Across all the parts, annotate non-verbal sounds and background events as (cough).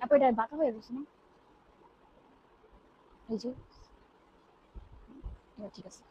আপু এটা বাঁকা হয়ে গেছে না? এই যে। ঠিক আছে।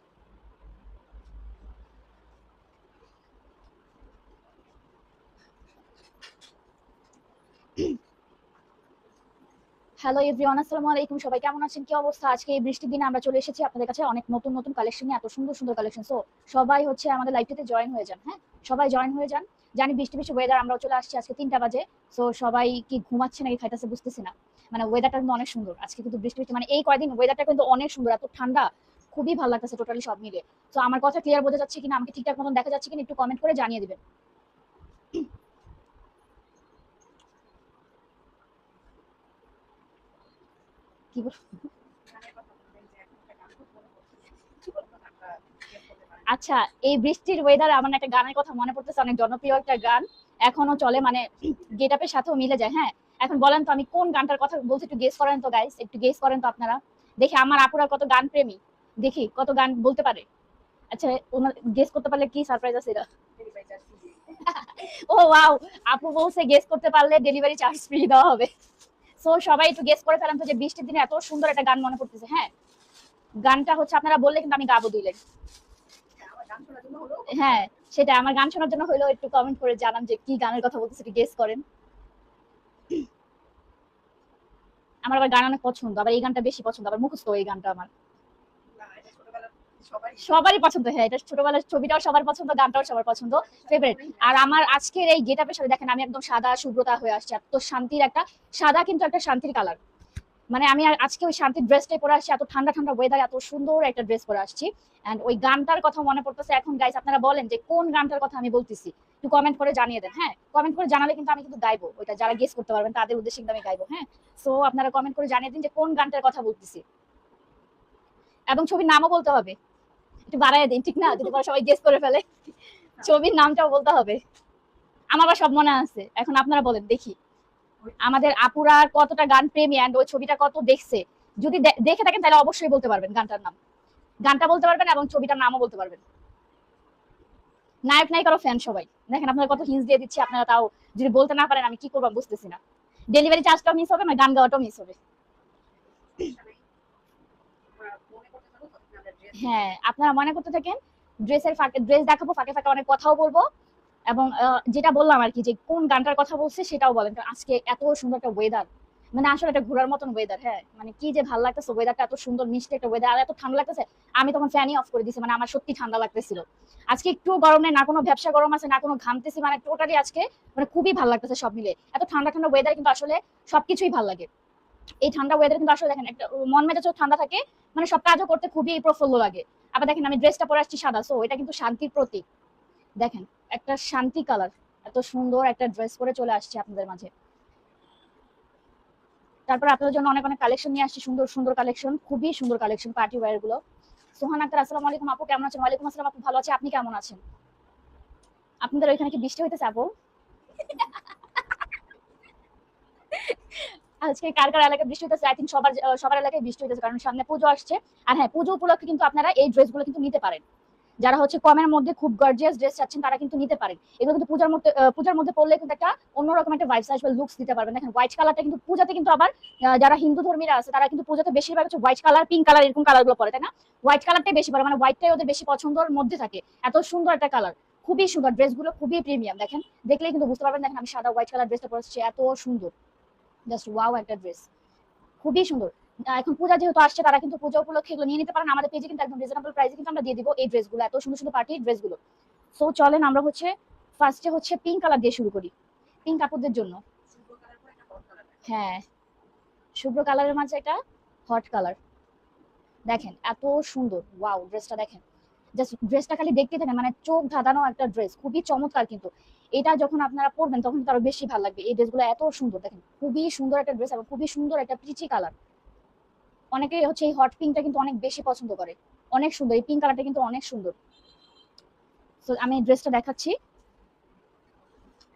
হ্যালো এভরিওয়ান আসসালামু আলাইকুম। সবাই কেমন আছেন? কি অবস্থা? আজকে এই বৃষ্টির দিনে আমরা চলে এসেছি আপনাদের কাছে অনেক নতুন নতুন কালেকশন নিয়ে, এত সুন্দর সুন্দর কালেকশন সো সবাই হচ্ছে আমাদের লাইভটিতে জয়েন হয়ে যান হ্যাঁ? সবাই জয়েন হয়ে যান। জানি বৃষ্টি বৃষ্টি ওয়েদার আমরাও চলে আসছি আজকে তিনটা বাজে। সো সবাই কি ঘুমাচ্ছে নাকি খাইতেছে বুঝতেছি না। মানে ওয়েদারটা কিন্তু অনেক সুন্দর। আজকে কিন্তু বৃষ্টি বৃষ্টি মানে এই কয়দিন ওয়েদারটা কিন্তু অনেক সুন্দর, এত ঠান্ডা। খুবই ভালো লাগতেছে টোটালি সব মিলে তো আমার কথা ক্লিয়ার বোঝা যাচ্ছে কিনা? আমাকে ঠিকঠাক মতন দেখা যাচ্ছে কিনা? একটু কমেন্ট করে জানিয়ে দিবেন। কি আচ্ছা এই বৃষ্টির ওয়েদার আমার একটা গানের কথা মনে পড়তেছে, অনেক জনপ্রিয় একটা গান। এখনও চলে মানে গেট আপের সাথেও মিলে যায় হ্যাঁ? এখন বলেন তো আমি কোন গানটার কথা বলছি, একটু গেস করেন তো গাইস একটু গেস করেন তো আপনারা। দেখি আমার আপুরা কত গান প্রেমী দেখি, কত গান বলতে পারে। আচ্ছা ওনার গেস করতে পারলে কি সারপ্রাইজ আছে এটা (laughs) ও ওয়াও আপু বলছে গেস করতে পারলে ডেলিভারি চার্জ ফ্রি দেওয়া হবে। সো সবাই একটু গেস করে ফেলাম তো যে বৃষ্টির দিনে এত সুন্দর একটা গান মনে পড়তেছে হ্যাঁ? গানটা হচ্ছে আপনারা বললে কিন্তু আমি গাবো দিলেন হ্যাঁ সেটা আমার গান শোনার জন্য হলো একটু কমেন্ট করে জানান যে কি গানের কথা বলতেছে, একটু গেস করেন। আমার আবার গান অনেক পছন্দ, আবার এই গানটা বেশি পছন্দ, আবার মুখস্থ এই গানটা আমার। সবারই। পছন্দ হ্যাঁ এটা ছোটবেলার ছবিটাও সবার পছন্দ, গানটাও সবার পছন্দ ফেভারিট আর আমার আজকের এই গেট আপের সাথে দেখেন, আমি একদম সাদা শুভ্রতা হয়ে আসছি, এত শান্তির একটা, সাদা কিন্তু একটা শান্তির কালার মানে আমি আজকে ওই শান্তির ড্রেসটাই পরে আসছি, এত ঠান্ডা ঠান্ডা ওয়েদার এত সুন্দর একটা ড্রেস পরে আসছি। এন্ড ওই গানটার কথা মনে পড়তেছে এখন গাইস আপনারা বলেন যে কোন গানটার কথা আমি বলতেছি? একটু কমেন্ট করে জানিয়ে দেন হ্যাঁ? কমেন্ট করে জানালে কিন্তু আমি কিন্তু গাইবো, ওইটা যারা গেস করতে পারবেন, তাদের উদ্দেশ্যে কিন্তু আমি গাইবো হ্যাঁ? সো আপনারা কমেন্ট করে জানিয়ে দিন যে কোন গানটার কথা বলতেছি। এবং ছবির নামও বলতে হবে। একটু বাড়াই দিন ঠিক না? যদি সবাই গেস করে ফেলে, ছবির নামটাও বলতে হবে। আমার সব মনে আছে, এখন আপনারা বলেন, দেখি। আমাদের আপুরা কতটা গান প্রেমী অ্যান্ড ওই ছবিটা কত দেখছে? যদি দেখে থাকেন, তাহলে অবশ্যই বলতে পারবেন গানটার নাম। গানটা বলতে পারবেন এবং ছবিটার নামও বলতে পারবেন। নায়ক, নায়িকারও ফ্যান সবাই। দেখেন আপনারা কত হিন্স দিয়ে দিচ্ছি, আপনারা তাও যদি বলতে না পারেন, আমি কি করব বুঝতেছি না। ডেলিভারি চার্জটাও মিস হবে না গান গাওয়াটাও মিস হবে। হ্যাঁ আপনারা মনে করতে থাকেন, ড্রেসের ফাঁকে, ড্রেস দেখাবো, ফাঁকে ফাঁকে অনেক কথাও বলব। এবং যেটা বললাম আর কি, যে কোন গানটার কথা বলছে সেটাও বলেন, কারণ আজকে এত সুন্দর একটা ওয়েদার মানে আসলে একটা ঘোরার মতন ওয়েদার হ্যাঁ। মানে কি যে ভালো লাগতেছে ওয়েদারটা এত সুন্দর, মিষ্টি একটা ওয়েদার আর এত ঠান্ডা লাগতেছে, আমি তখন ফ্যানই অফ করে দিছি মানে আমার সত্যি ঠান্ডা লাগতেছিল। আজকে একটু গরম নেই, না কোনো ব্যবসা গরম আছে, না কোনো ঘামতেছি মানে টোটালি আজকে মানে খুবই ভালো লাগতেছে সব মিলে। এত ঠান্ডা ঠান্ডা ওয়েদার কিন্তু আসলে সবকিছুই ভালো লাগে। এই ঠান্ডা ওয়েদার কিন্তু আসলে দেখেন একটা, মন মেজাজও ঠান্ডা থাকে মানে সব কাজও করতে খুবই প্রফুল্ল লাগে। আবার দেখেন আমি ড্রেসটা পরে আসছি সাদা সো এটা কিন্তু শান্তির প্রতীক। দেখেন, একটা শান্তি কালার এত সুন্দর একটা ড্রেস পরে চলে আসছে আপনাদের মাঝে। তারপর আপনাদের জন্য অনেক অনেক কালেকশন নিয়ে আসছি, সুন্দর সুন্দর কালেকশন খুবই সুন্দর কালেকশন পার্টি ওয়্যারগুলো। সোহান আক্তার, আসসালামু আলাইকুম আপু, কেমন আছেন? ওয়ালাইকুম আসসালাম আপু, ভালো আছে, আপনি কেমন আছেন? আপনাদের ওইখানে কি বৃষ্টি হইতেছে আপু? আজকে কার কার এলাকায় বৃষ্টি হইতেছে? আই থিঙ্ক সবার সবার এলাকায় বৃষ্টি হইতেছে, কারণ সামনে পুজো আসছে। আর হ্যাঁ পুজো উপলক্ষে কিন্তু আপনারা এই ড্রেসগুলো কিন্তু নিতে পারেন। যারা হচ্ছে কমের মধ্যে খুব গর্জিয়াস ড্রেস চাচ্ছেন, তারা কিন্তু নিতে পারেন। এগুলো কিন্তু পূজার মধ্যে পূজার মধ্যে পড়লে কিন্তু একটা অন্যরকম একটা ভাইবস আসবে লুকস দিতে পারবেন। দেখেন হোয়াইট কালারটা কিন্তু পূজাতে কিন্তু আবার যারা হিন্দু ধর্মীরা আছে, তারা কিন্তু পূজাতে বেশিরভাগ হচ্ছে হোয়াইট কালার পিঙ্ক কালার এরকম কালারগুলো পরে, তাই না? হোয়াইট কালারটাই বেশি পরে মানে হোয়াইটটাই ওদের বেশি পছন্দের মধ্যে থাকে। এত সুন্দর একটা কালার খুবই সুন্দর ড্রেসগুলো খুবই প্রিমিয়াম দেখেন। দেখলেই কিন্তু বুঝতে পারবেন, দেখেন আমি সাদা হোয়াইট কালার ড্রেসটা পরেছি, এত সুন্দর। জাস্ট ওয়াও একটা ড্রেস খুবই সুন্দর। এখন পূজা যেহেতু আসছে, তারা কিন্তু পূজা উপলক্ষে এগুলো নিয়ে নিতে পারেন। আমাদের পেজে কিন্তু একদম রিজনেবল প্রাইসে কিন্তু আমরা দিয়ে দিব এই ড্রেসগুলো এত সুন্দর সুন্দর পার্টি ড্রেসগুলো সো চলেন আমরা হচ্ছে ফার্স্টে হচ্ছে পিঙ্ক কালার দিয়ে শুরু করি। পিঙ্ক কাপড়দের জন্য। হ্যাঁ। শুভ্র কালারের মাঝে একটা হট কালার দেখেন, এত সুন্দর। ওয়াও ড্রেসটা দেখেন। জাস্ট ড্রেসটা খালি দেখতে থাকেন মানে চোখ ধাঁধানো একটা ড্রেস খুবই চমৎকার কিন্তু। এটা যখন আপনারা পরবেন, তখন আরও বেশি ভালো লাগবে। এই ড্রেসগুলো এত সুন্দর, দেখেন, খুবই সুন্দর একটা ড্রেস এবং খুবই সুন্দর একটা পিচি কালার অনেকে হচ্ছে এই হট পিঙ্কটা কিন্তু অনেক বেশি পছন্দ করে। অনেক সুন্দর, এই পিঙ্ক কালারটা কিন্তু অনেক সুন্দর। তো আমি ড্রেসটা দেখাচ্ছি।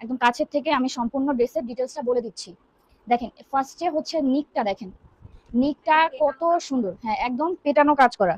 একদম কাছের থেকে আমি সম্পূর্ণ ড্রেসের ডিটেলসটা বলে দিচ্ছি। দেখেন ফার্স্টে হচ্ছে নিকটা, দেখেন। নিকটা কত সুন্দর হ্যাঁ একদম পেটানো কাজ করা।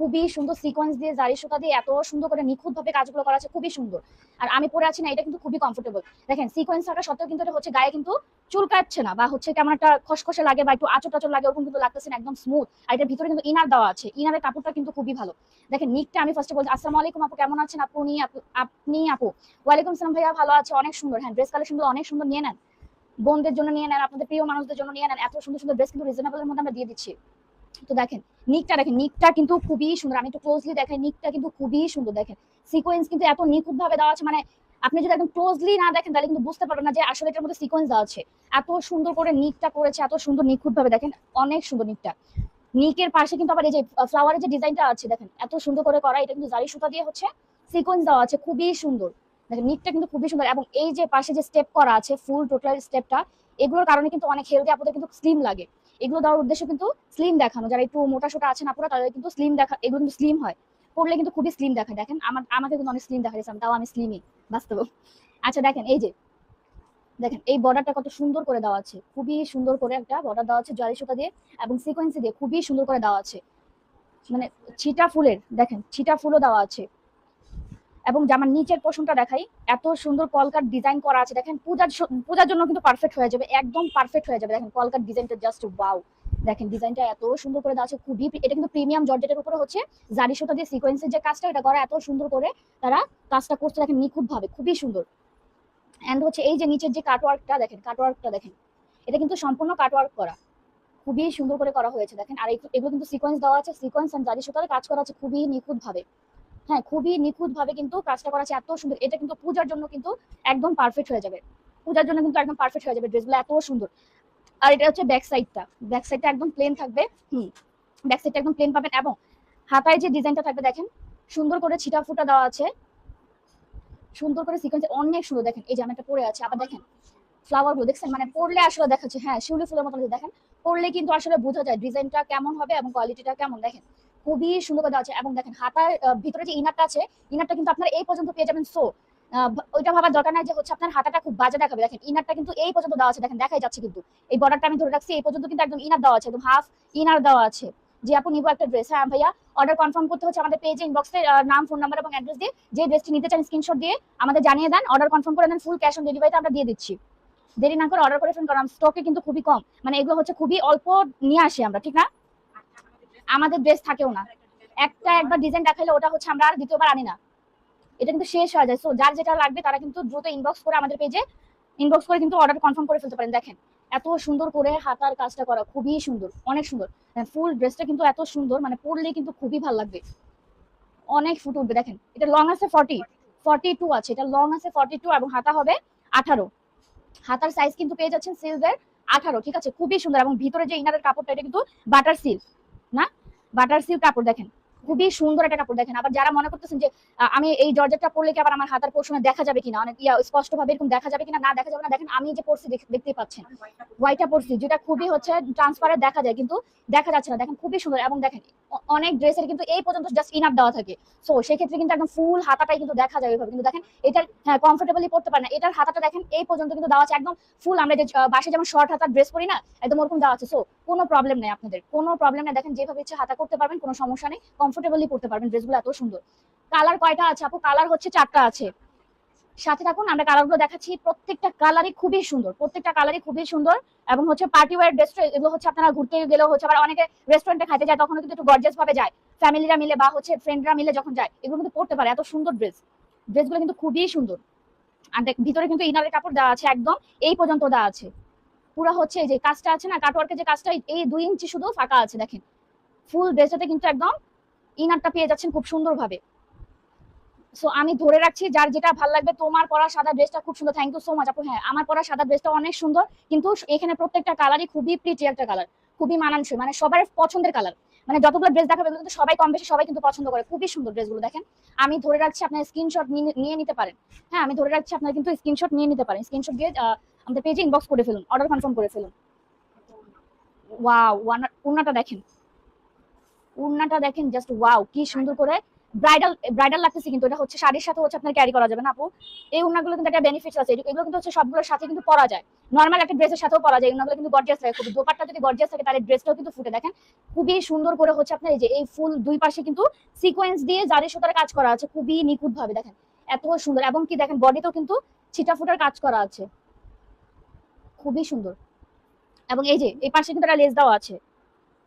খুবই সুন্দর সিকোয়েন্স দিয়ে জারি সুতা দিয়ে এত সুন্দর করে নিখুঁত ভাবে কাজগুলো করা আছে, খুবই সুন্দর। আর আমি পরে আছি না, এটা কিন্তু খুবই কমফোর্টেবল দেখেন সিকোয়েন্স থাকা সত্ত্বেও কিন্তু এটা হচ্ছে গায়ে কিন্তু চুল কাটছে না বা হচ্ছে কেমন একটা খসখসে লাগে বা একটু আচর টাচর লাগে, ওরকম কিন্তু লাগতেছে একদম স্মুথ আর এটার ভিতরে কিন্তু ইনার দেওয়া আছে। ইনারের কাপড়টা কিন্তু খুবই ভালো। দেখেন নিকটা আমি ফার্স্টে বলছি, আসসালামু আলাইকুম আপু, কেমন আছেন আপু- আপনি আপু? ওয়ালাইকুম সালাম ভাইয়া, ভালো আছে, অনেক সুন্দর। হ্যাঁ ড্রেস কালেকশনগুলো অনেক সুন্দর, নিয়ে নেন। বোনদের জন্য নিয়ে নেন, আপনাদের প্রিয় মানুষদের জন্য নিয়ে নেন। এত সুন্দর সুন্দর ড্রেস কিন্তু রিজনেবলের মধ্যে আমরা দিয়ে দিচ্ছি। তো দেখেন, নিকটা দেখেন, নিকটা কিন্তু খুবই সুন্দর। আমি একটু ক্লোজলি দেখাই, নিকটা কিন্তু খুবই সুন্দর দেখেন। সিকোয়েন্স কিন্তু এত নিখুঁত ভাবে দেওয়া আছে মানে আপনি যদি একদম ক্লোজলি না দেখেন, তাহলে কিন্তু বুঝতে পারবেন না যে আসলে এটার মধ্যে সিকোয়েন্স দেওয়া আছে। এত সুন্দর করে নিকটা করেছে, এত সুন্দর নিখুঁত ভাবে দেখেন, অনেক সুন্দর নিকটা। নিকের পাশে কিন্তু আবার এই যে ফ্লাওয়ারের যে ডিজাইনটা আছে, দেখেন, এত সুন্দর করে করা, এটা কিন্তু জারি সুতা দিয়ে হচ্ছে সিকোয়েন্স দেওয়া আছে, খুবই সুন্দর। দেখেন, নিকটা কিন্তু খুবই সুন্দর, এবং এই যে পাশে যে স্টেপ করা আছে ফুল টোটাল স্টেপটা এগুলোর কারণে কিন্তু অনেক হেলদি আপনাদের কিন্তু স্লিম লাগে। এগুলো দেওয়ার উদ্দেশ্য কিন্তু স্লিম দেখানো। যারা একটু মোটা সোটা আছে না পুরো তাদের কিন্তু স্লিম দেখা এগুলো কিন্তু স্লিম হয়। পড়লে কিন্তু খুবই স্লিম দেখায়। দেখেন, আমার আমাকে কিন্তু অনেক স্লিম দেখা যাচ্ছে তাও আমি স্লিমই বাস্তব। আচ্ছা দেখেন, এই যে, দেখেন, এই বর্ডারটা কত সুন্দর করে দেওয়া আছে। খুবই সুন্দর করে একটা বর্ডার দেওয়া আছে জরি সুতা দিয়ে, এবং সিকোয়েন্সি দিয়ে খুবই সুন্দর করে দেওয়া আছে। মানে ছিটা ফুলের, দেখেন, ছিটা ফুলও দেওয়া আছে। এবং জামার নিচের পোষণটা দেখাই, এত সুন্দর কলকার ডিজাইন করা আছে। দেখেন, পূজার পূজার জন্য কিন্তু পারফেক্ট হয়ে যাবে, একদম পারফেক্ট হয়ে যাবে। দেখেন, কলকার ডিজাইনটা জাস্ট ওয়াও দেখেন ডিজাইনটা এত সুন্দর করে দেওয়া আছে, খুবই এটা কিন্তু প্রিমিয়াম জর্জেটের উপরে হচ্ছে, জারি সুতা দিয়ে সিকোয়েন্সের যে কাজটা, এটা করা এত সুন্দর করে তারা কাজটা করছে, দেখেন নিখুঁত ভাবে খুবই সুন্দর। অ্যান্ড হচ্ছে এই যে নিচের যে কাটওয়ার্কটা দেখেন কাটওয়ার্কটা দেখেন, এটা কিন্তু সম্পূর্ণ কাটওয়ার্ক করা। খুবই সুন্দর করে করা হয়েছে, দেখেন। আর এগুলো- কিন্তু সিকোয়েন্স দেওয়া আছে সিকোয়েন্স এন্ড জারি সুতার কাজ করা আছে, খুবই নিখুঁত ভাবে হ্যাঁ খুবই নিখুঁত ভাবে কিন্তু কাজটা করা আছে, এত সুন্দর। এটা কিন্তু পূজার জন্য কিন্তু একদম পারফেক্ট হয়ে যাবে। পূজার জন্য কিন্তু একদম পারফেক্ট হয়ে যাবে ড্রেসগুলো এত সুন্দর। আর এটা হচ্ছে ব্যাক সাইডটা ব্যাক সাইডটা একদম প্লেন থাকবে, হুম। ব্যাক সাইডটা একদম প্লেন পাবেন এবং হাতায় যে ডিজাইনটা থাকবে দেখেন, সুন্দর করে ছিটা ফুটা দেওয়া আছে। সুন্দর করে সিকোয়েন্স অনেক সুন্দর। দেখেন, এই জামাটা পরে আছে, আবার দেখেন ফ্লাওয়ারগুলো দেখছেন? মানে পড়লে আসলে দেখাচ্ছে হ্যাঁ শিউলি ফুলের মতো দেখেন। পড়লে কিন্তু আসলে বোঝা যায় ডিজাইনটা কেমন হবে এবং কোয়ালিটিটা কেমন। দেখেন খুবই সুন্দর করে দেওয়া আছে। এবং দেখেন, হাতার ভিতরে যে ইনারটা আছে ইনারটা কিন্তু আপনারা এই পর্যন্ত পেয়ে যাবেন সো ওইটা ভাবার দরকার নাই যে হচ্ছে আপনার হাতাটা খুব বাজে দেখাবে। দেখেন ইনারটা কিন্তু এই পর্যন্ত দেওয়া আছে। দেখেন, দেখাই যাচ্ছে কিন্তু। এই বর্ডারটা আমি ধরে রাখছি, এই পর্যন্ত কিন্তু একদম ইনার দেওয়া আছে, একদম হাফ ইনার দেওয়া আছে। যে আপু, নিবো একটা ড্রেস হ্যাঁ ভাইয়া অর্ডার কনফার্ম করতে হচ্ছে আমাদের পেজে ইনবক্সে নাম ফোন নাম্বার এবং অ্যাড্রেস দিয়ে। যে ড্রেসটি নিতে চান স্ক্রিনশট দিয়ে আমাদের জানিয়ে দেন। অর্ডার কনফার্ম করে দেন ফুল ক্যাশ অন ডেলিভারিতে আমরা দিয়ে দিচ্ছি। দেরি না করে অর্ডার করে ফোন কারণ স্টকে কিন্তু খুবই কম। মানে এগুলো হচ্ছে খুবই অল্প নিয়ে আসি আমরা, ঠিক না? আমাদের ড্রেস থাকেও না। একটা একবার ডিজাইন দেখাইলে ওটা হচ্ছে আমরা আর দ্বিতীয়বার আনি না। এটা কিন্তু শেষ হয়ে যায়। সো যার যেটা লাগবে তারা কিন্তু দ্রুত ইনবক্স করে আমাদের পেজে ইনবক্স করে কিন্তু অর্ডার কনফার্ম করে ফেলতে পারেন। দেখেন, এত সুন্দর করে হাতার কাজটা করা, খুবই সুন্দর, অনেক সুন্দর। ফুল ড্রেসটা কিন্তু এত সুন্দর মানে পরলে কিন্তু খুবই ভালো লাগবে। অনেক ফুট উঠবে। দেখেন, এটা লং আছে ফর্টি ফর্টি টু আছে। এটা লং আছে ফর্টি টু এবং হাতা হবে আঠারো। হাতার সাইজ কিন্তু পেয়ে যাচ্ছেন সিল্কের আঠারো, ঠিক আছে? খুবই সুন্দর এবং ভিতরে যে ইনারের কাপড়টা, এটা কিন্তু বাটার সিল্ক না? বাটার সিউ কাপড় দেখেন। খুবই সুন্দর একটা কাপড় দেখেন। আবার যারা মনে করতেছেন যে আমি এই জর্জেটটা পরলে কি আবার আমার হাতার পোর্শনে দেখা যাবে কিনা? অনেক, ইয়া স্পষ্ট ভাবে এরকম দেখা যাবে কিনা, না দেখা যাবে না, দেখেন আমি যে পরছি দেখ- দেখতেই পাচ্ছেন। হোয়াইটটা পরছি, যেটা খুবই হচ্ছে ট্রান্সপারেন্ট দেখা যায়, কিন্তু দেখা যাচ্ছে না। দেখেন খুবই সুন্দর, এবং দেখেন অনেক ড্রেসের কিন্তু এই পর্যন্ত জাস্ট ইনার দেওয়া থাকে। সো সেক্ষেত্রে কিন্তু একদম ফুল হাতাটাই কিন্তু দেখা যায় ওইভাবে। কিন্তু দেখেন, এটার হ্যাঁ কমফোর্টেবলি পড়তে পারে না। এটার হাতাটা দেখেন, এই পর্যন্ত কিন্তু দেওয়া আছে একদম ফুল আমরা যে বাসে যেমন শর্ট হাতার ড্রেস পরি না, একদম ওরকম দেওয়া আছে। সো কোনো প্রবলেম নেই আপনাদের, কোনো প্রবলেম নেই। দেখেন, যেভাবে ইচ্ছে হাতা করতে পারবেন, কোনো সমস্যা নেই। কমফোর্টেবলি পড়তে পারবেন ড্রেসগুলো এত সুন্দর। কালার কয়টা আছে আপু? কালার হচ্ছে চারটা আছে। সাথে থাকুন, আমরা কালারগুলো দেখাচ্ছি। প্রত্যেকটা কালারই খুবই সুন্দর, প্রত্যেকটা কালারই খুবই সুন্দর এবং হচ্ছে পার্টি ওয়ার ড্রেস এগুলো হচ্ছে আপনারা ঘুরতে গেলেও হচ্ছে আবার অনেকে রেস্টুরেন্টে খাইতে যায় তখন কিন্তু একটু গর্জিয়াস ভাবে যায়। ফ্যামিলিরা মিলে বা হচ্ছে ফ্রেন্ডরা মিলে যখন যায়, এগুলো কিন্তু পড়তে পারে, এত সুন্দর ড্রেস ড্রেসগুলো কিন্তু খুবই সুন্দর। আর দেখ, ভিতরে কিন্তু ইনারের কাপড় দেওয়া আছে একদম, এই পর্যন্ত দেওয়া আছে। পুরো হচ্ছে যে কাজটা আছে না কাটওয়ার্কের যে কাজটা, এই দুই ইঞ্চি শুধু ফাঁকা আছে, দেখেন। ফুল ড্রেসটাতে কিন্তু একদম ইনারটা পেয়ে যাচ্ছেন খুব সুন্দর ভাবে সো আমি ধরে রাখছি, যার যেটা ভালো লাগবে, তোমার পরা সাদা ড্রেসটা খুব সুন্দর। থ্যাংক ইউ সো মাচ আপু। হ্যাঁ আমার পরা সাদা ড্রেসটা অনেক সুন্দর, কিন্তু এখানে প্রত্যেকটা কালারই খুবই প্রিটি একটা কালার খুবই মানানসই মানে সবার পছন্দের কালার মানে যতগুলো ড্রেস দেখাবে কিন্তু সবাই কম বেশি সবাই কিন্তু পছন্দ করে। খুবই সুন্দর ড্রেসগুলো দেখেন। আমি ধরে রাখছি, আপনার স্ক্রিনশট নিয়ে নিতে পারেন। হ্যাঁ আমি ধরে রাখছি, আপনার কিন্তু স্ক্রিনশট নিয়ে নিতে পারেন। স্ক্রিনশট দিয়ে আমাদের পেজে ইনবক্স করে ফেলুন অর্ডার কনফার্ম করে ফেলুন। ওয়াও উন্নাটা দেখেন। উন্নাটা দেখেন জাস্ট ওয়াও কি সুন্দর করে ব্রাইডাল ব্রাইডাল লাগতেছে কিন্তু, এটা হচ্ছে শাড়ির সাথে হচ্ছে আপনার ক্যারি করা যাবে না আপু। এই উন্নাগুলো কিন্তু একটা বেনিফিট আছে এগুলো কিন্তু হচ্ছে সবগুলোর সাথে কিন্তু পরা যায়। নর্মাল একটা ড্রেসের সাথেও পরা যায় উন্নাগুলো কিন্তু গর্জিয়াস থাকে খুবই দোপাট্টা যদি গর্জিয়াস থাকে, তাহলে ড্রেসটাও কিন্তু ফুটে, দেখেন? খুবই সুন্দর করে হচ্ছে আপনার এই যে, এই ফুল দুই পাশে কিন্তু সিকোয়েন্স দিয়ে জারি সুতার কাজ করা আছে, খুবই নিখুঁত ভাবে দেখেন? এত সুন্দর, এবং কি দেখেন বডিতেও কিন্তু ছিটা ফুটার কাজ করা আছে। খুবই সুন্দর। এবং এই যে, এই পাশে কিন্তু একটা লেস দেওয়া আছে।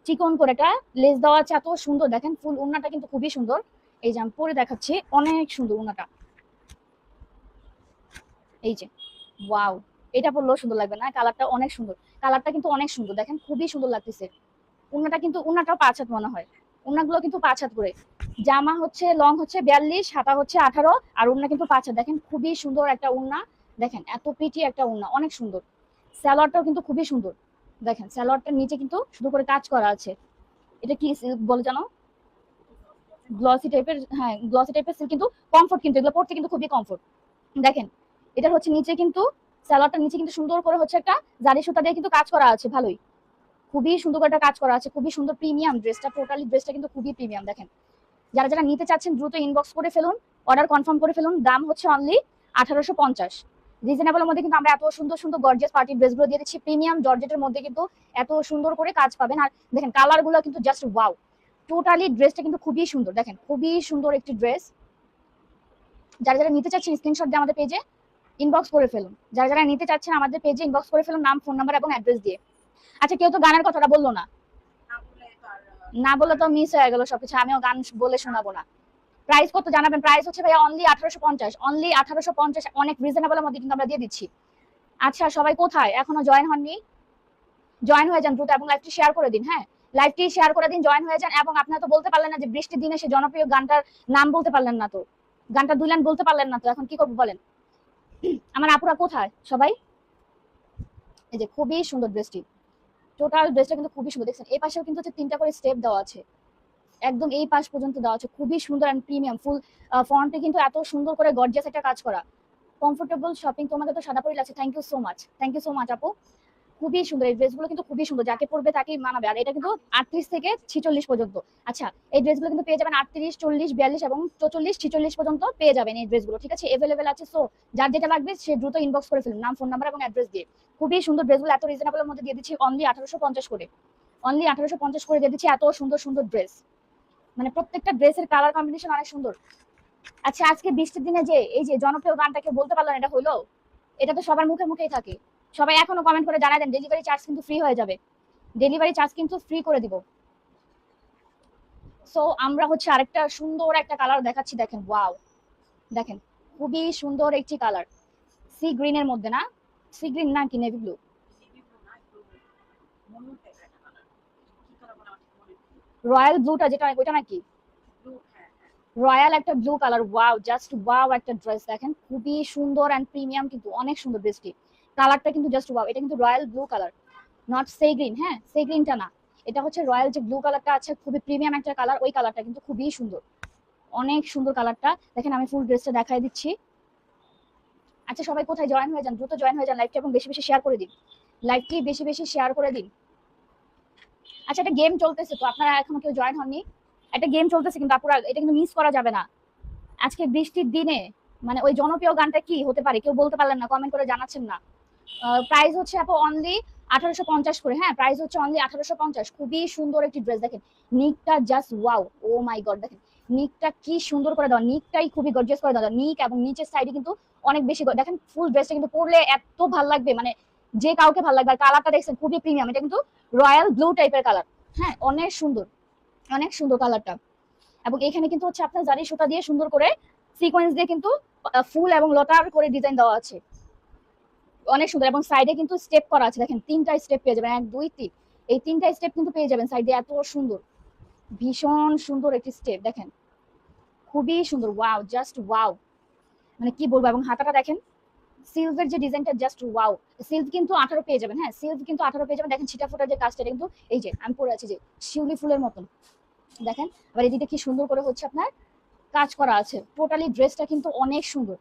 চিকন করে একটা লেস দেওয়া আছে, এত সুন্দর। দেখেন ফুল উন্নাটা কিন্তু খুবই সুন্দর। এই যে আমি পরে দেখাচ্ছি, অনেক সুন্দর উন্নাটা এই যে, ওয়াও, এটা পরলেও সুন্দর লাগবে না? কালারটা অনেক সুন্দর। কালারটা কিন্তু অনেক সুন্দর। দেখেন খুবই সুন্দর লাগতেছে। উন্নাটা কিন্তু উন্নাটাও পাঁচ হাত মনে হয়। উন্নাগুলো কিন্তু পাঁচ হাত করে। জামা হচ্ছে, লং হচ্ছে বিয়াল্লিশ, হাতা হচ্ছে আঠারো, আর উন্না কিন্তু পাঁচ হাত। দেখেন খুবই সুন্দর একটা উন্না দেখেন, এত পিটি একটা উন্না অনেক সুন্দর। স্যালোয়ারটাও কিন্তু খুবই সুন্দর। দেখেন স্যালোয়ারটার নিচে কিন্তু শুধু করে কাজ করা আছে। এটা কি, বলে জানো? গ্লসি টাইপের হ্যাঁ গ্লসি টাইপের কিন্তু কমফোর্ট কিন্তু, এগুলো পড়তে কিন্তু খুবই কমফোর্ট দেখেন, এটার হচ্ছে নিচে কিন্তু, স্যালোয়ারটার নিচে কিন্তু সুন্দর করে হচ্ছে একটা জারি সুতা দিয়ে কিন্তু কাজ করা আছে, ভালোই। খুবই সুন্দর করে একটা কাজ করা আছে, খুবই সুন্দর প্রিমিয়াম ড্রেসটা টোটালি ড্রেসটা কিন্তু খুবই প্রিমিয়াম দেখেন। যারা যারা নিতে চাচ্ছেন, দ্রুত ইনবক্স করে ফেলুন অর্ডার কনফার্ম করে ফেলুন, দাম হচ্ছে অনলি আঠারোশো পঞ্চাশ। রিজনেবলের মধ্যে কিন্তু আমরা এত সুন্দর সুন্দর গর্জিয়াস পার্টি ড্রেসগুলো দিয়ে দিচ্ছি। প্রিমিয়াম জর্জেটের মধ্যে কিন্তু এত সুন্দর করে কাজ পাবেন। আর দেখেন কালারগুলো কিন্তু জাস্ট ওয়াও টোটালি ড্রেসটা কিন্তু খুবই সুন্দর। দেখেন খুবই সুন্দর একটি ড্রেস যারা যারা নিতে চাচ্ছেন স্ক্রিনশট দিয়ে আমাদের পেজে ইনবক্স করে ফেলুন। যারা যারা নিতে চাচ্ছেন আমাদের পেজে ইনবক্স করে ফেলুন নাম ফোন নাম্বার এবং অ্যাড্রেস দিয়ে। আচ্ছা কেউ তো গানের কথাটা বলল না? না বলে তো মিস হয়ে গেল সবকিছু। আমিও গান বলে শোনাবো না। প্রাইস কত জানাবেন? প্রাইস হচ্ছে ভাইয়া অনলি আঠারোশো পঞ্চাশ। অনলি আঠারোশো পঞ্চাশ অনেক রিজনেবলের মধ্যে কিন্তু আমরা দিয়ে দিচ্ছি। আচ্ছা সবাই কোথায়? এখনও জয়েন হননি? জয়েন হয়ে যান দ্রুত এবং লাইভটি শেয়ার করে দিন হ্যাঁ? লাইভটি শেয়ার করে দিন জয়েন হয়ে যান এবং আপনারা তো বলতে পারলেন না যে বৃষ্টির দিনে সে জনপ্রিয় গানটার নাম বলতে পারলেন না তো। গানটা দুই লাইন বলতে পারলেন না তো, এখন কি করব বলেন? আমার আপুরা কোথায়? সবাই? এই যে খুবই সুন্দর ড্রেসটি টোটাল ড্রেসটা কিন্তু খুবই সুন্দর। দেখছেন এই পাশেও কিন্তু হচ্ছে তিনটা করে স্টেপ দেওয়া আছে। একদম এই পাশ পর্যন্ত দেওয়া আছে। খুবই সুন্দর অ্যান্ড প্রিমিয়াম ফুল ফন্টে কিন্তু এত সুন্দর করে গর্জিয়াস একটা কাজ করা। কমফোর্টেবল শপিং তোমাদের তো সাদা পরি লাগছে। Thank you so much thank you so much আপু। খুবই সুন্দর। এই ড্রেসগুলো কিন্তু খুবই সুন্দর। যাকে পরবে তাকেই মানাবে। আর এটা কিন্তু আটত্রিশ থেকে ছিচল্লিশ পর্যন্ত। আচ্ছা এই ড্রেসগুলো কিন্তু পেয়ে যাবেন আটত্রিশ, চল্লিশ, বিয়াল্লিশ এবং চৌচল্লিশ, ছিচল্লিশ পর্যন্ত পেয়ে যাবেন এই ড্রেসগুলো ঠিক আছে? এভেলেবেল আছে সো যার যেটা লাগবে সে দ্রুত ইনবক্স করে ফেলুন। নাম ফোন নাম্বার এবং অ্যাড্রেস দিয়ে। খুবই সুন্দর ড্রেসগুলো এত রিজনেবলের মধ্যে দিয়ে দিচ্ছি। অনলি আঠারোশো পঞ্চাশ করে। অনলি আঠারোশো পঞ্চাশ করে দিয়ে দিচ্ছি। এত সুন্দর সুন্দর ড্রেস মানে প্রত্যেকটা ড্রেসের কালার কম্বিনেশন অনেক সুন্দর। আচ্ছা আজকে বৃষ্টির দিনে যে এই যে জনপ্রিয় গানটাকে বলতে পারলেন এটা হলো? এটা তো সবার মুখে মুখেই থাকে। সবাই এখনও কমেন্ট করে জানাই দেন ডেলিভারি চার্জ কিন্তু ফ্রি হয়ে যাবে। ডেলিভারি চার্জ কিন্তু ফ্রি করে দিব। সো আমরা হচ্ছে আরেকটা সুন্দর একটা কালার দেখাচ্ছি, দেখেন ওয়াও দেখেন, খুবই সুন্দর একটি কালার সি গ্রিনের মধ্যে না? সি গ্রিন না কি নেভি ব্লু রয়্যাল ব্লুটা যেটা ওইটা নাকি? রয়্যাল একটা blue colour wow just wow একটা ড্রেস দেখেন। খুবই সুন্দর অ্যান্ড প্রিমিয়াম কিন্তু অনেক সুন্দর ড্রেসটি। কালারটা কিন্তু জাস্ট ওয়াও এটা কিন্তু royal blue colour not say green হ্যাঁ সে গ্রিনটা না। এটা হচ্ছে রয়্যাল যে ব্লু কালারটা আছে খুবই প্রিমিয়াম একটা কালার ওই কালারটা কিন্তু খুবই সুন্দর। অনেক সুন্দর কালারটা। দেখেন আমি ফুল ড্রেসটা দেখাই দিচ্ছি। আচ্ছা সবাই কোথায় জয়েন হয়ে যান? দ্রুত জয়েন হয়ে যান লাইভটি এবং বেশি বেশি শেয়ার করে দিন। লাইভটি বেশি বেশি শেয়ার করে দিন। আচ্ছা একটা গেম চলতেছে তো, আপনারা এখনও কেউ জয়েন হননি? একটা গেম চলতেছে কিন্তু আপুরা, এটা কিন্তু মিস করা যাবে না। আজকে বৃষ্টির দিনে মানে ওই জনপ্রিয় গানটা কি হতে পারে? কেউ বলতে পারলেন না কমেন্ট করে জানাচ্ছেন না। প্রাইস হচ্ছে আপু অনলি আঠারোশো পঞ্চাশ করে। হ্যাঁ প্রাইস হচ্ছে অনলি আঠারোশো পঞ্চাশ। খুবই সুন্দর একটি ড্রেস দেখেন। নিকটা just wow oh my god দেখেন। নিকটা কি সুন্দর করে দেওয়া, নিকটাই খুবই গর্জিয়াস করে দেওয়া। নিক এবং নিচের সাইডে কিন্তু অনেক বেশি দেখেন ফুল ড্রেসটা কিন্তু পরলে এত ভালো লাগবে মানে যে কাউকে ভালো লাগবে, আর কালারটা দেখছেন, খুবই প্রিমিয়াম এটা কিন্তু রয়্যাল ব্লু টাইপের কালার হ্যাঁ অনেক সুন্দর অনেক সুন্দর কালারটা এবং এখানে কিন্তু হচ্ছে আপনার জারি সুতা দিয়ে সুন্দর করে সিকোয়েন্স দিয়ে কিন্তু ফুল এবং লটার করে ডিজাইন দেওয়া আছে। অনেক সুন্দর, এবং সাইডে কিন্তু স্টেপ করা আছে। দেখেন, তিনটা স্টেপ পেয়ে যাবেন, এক, দুই, তিন। এই তিনটা স্টেপ কিন্তু পেয়ে যাবেন সাইডে এত সুন্দর। ভীষণ সুন্দর একটি স্টেপ দেখেন। খুবই সুন্দর ওয়াও জাস্ট ওয়াও মানে কি বলব, এবং হাতাটা দেখেন সিল্কের যে ডিজাইনটা জাস্ট ওয়াও সিল্ক কিন্তু আঠারো পেয়ে যাবেন হ্যাঁ? সিল্ক কিন্তু আঠারো পেয়ে যাবেন। দেখেন ছিটা ফোটার যে কাজটা কিন্তু এই যে, আমি পরে আছি যে, শিউলি ফুলের মতন। দেখেন আবার এদিকে কি সুন্দর করে হচ্ছে আপনার কাজ করা আছে। টোটালি ড্রেসটা কিন্তু অনেক সুন্দর।